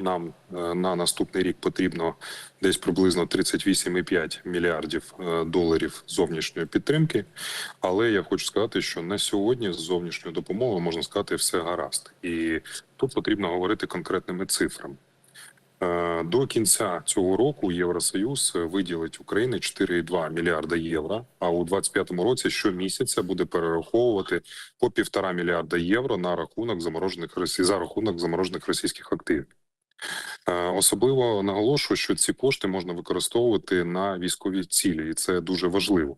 нам е, на наступний рік потрібно десь приблизно 38,5 мільярдів е, доларів зовнішньої підтримки. Але я хочу сказати, що на сьогодні з зовнішньою допомогою можна сказати все гаразд, і тут потрібно говорити конкретними цифрами. Е, До кінця цього року Євросоюз виділить Україні 4,2 мільярда євро. А у 2025 році щомісяця буде перераховувати по півтора мільярда євро на рахунок заморожених за рахунок заморожених російських активів. Е, Особливо наголошую, що ці кошти можна використовувати на військові цілі, і це дуже важливо.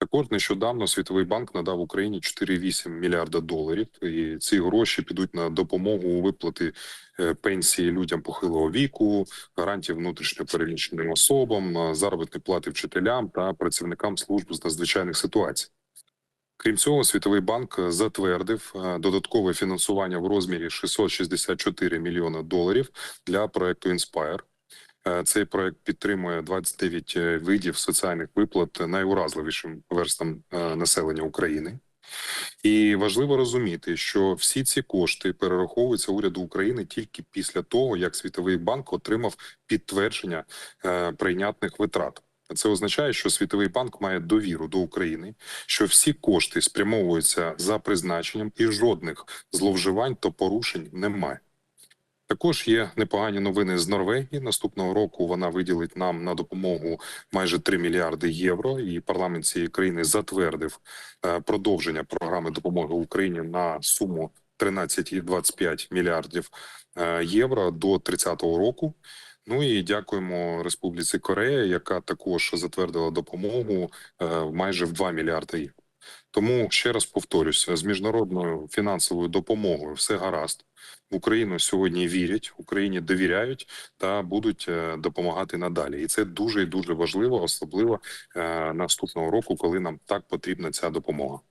Також нещодавно Світовий банк надав Україні 4,8 мільярда доларів, і ці гроші підуть на допомогу у виплати е, пенсії людям похилого віку, гарантії внутрішньо переміщеним особам, е, заробітні плати вчителям та працівникам служб з надзвичайних ситуацій. Крім цього, Світовий банк затвердив е, додаткове фінансування в розмірі 664 мільйона доларів для проекту Inspire. Е, Цей проект підтримує 29 видів соціальних виплат найуразливішим верстам е, населення України. І важливо розуміти, що всі ці кошти перераховуються уряду України тільки після того, як Світовий банк отримав підтвердження е, прийнятних витрат. Це означає, що Світовий банк має довіру до України, що всі кошти спрямовуються за призначенням, і жодних зловживань та порушень немає. Також є непогані новини з Норвегії. Наступного року вона виділить нам на допомогу майже 3 мільярди євро. І парламент цієї країни затвердив е, продовження програми допомоги Україні на суму 13,25 мільярдів е, євро до 30-го року. Ну і дякуємо Республіці Корея, яка також затвердила допомогу е, майже в 2 мільярди євро. Тому ще раз повторюся: з міжнародною фінансовою допомогою все гаразд. В Україну сьогодні вірять, Україні довіряють та будуть е, допомагати надалі. І це дуже і дуже важливо, особливо е, наступного року, коли нам так потрібна ця допомога.